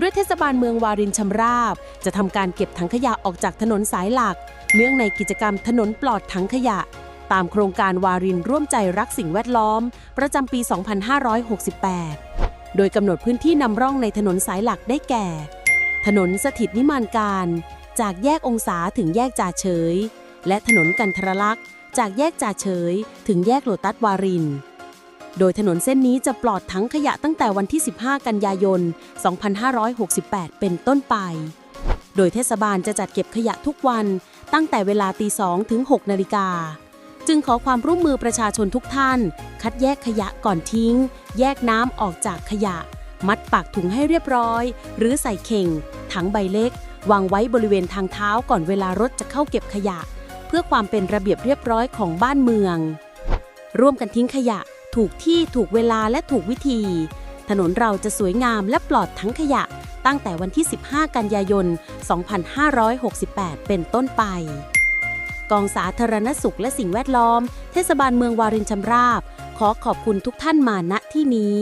ด้วยเทศบาลเมืองวารินชำราบ จะทำการเก็บถังขยะออกจากถนนสายหลัก เนื่องในกิจกรรมถนนปลอดถังขยะ ตามโครงการวารินร่วมใจรักสิ่งแวดล้อม ประจำปี 2568 โดยกำหนดพื้นที่นำร่องในถนนสายหลักได้แก่ ถนนสถิตนิมานการ จากแยกองศาถึงแยกจ่าเฉย และถนนกันทรลักษณ์ จากแยกจ่าเฉย ถึงแยกโลตัสวาริน โดยถนนเส้นนี้จะปลอดทั้งขยะตั้งแต่วันที่ 15 กันยายน 2568 เป็นต้นไป โดยเทศบาลจะจัดเก็บขยะทุกวันตั้งแต่เวลาตี2ถึง 6 นาฬิกา จึงขอความร่วมมือประชาชนทุกท่าน คัดแยกขยะก่อนทิ้ง แยกน้ำออกจากขยะ มัดปากถุงให้เรียบร้อย หรือใส่เข่ง ถังใบเล็ก วางไว้บริเวณทางเท้าก่อนเวลารถจะเข้าเก็บขยะ เพื่อความเป็นระเบียบเรียบร้อยของบ้านเมือง ร่วมกันทิ้งขยะ ถูกที่ถูกเวลาและถูกวิธี ถนนเราจะสวยงามและปลอดทั้งขยะ ตั้งแต่วันที่ 15 กันยายน 2568 เป็นต้นไป กองสาธารณสุขและสิ่งแวดล้อม เทศบาลเมืองวารินชำราบ ขอขอบคุณทุกท่านมาณที่นี้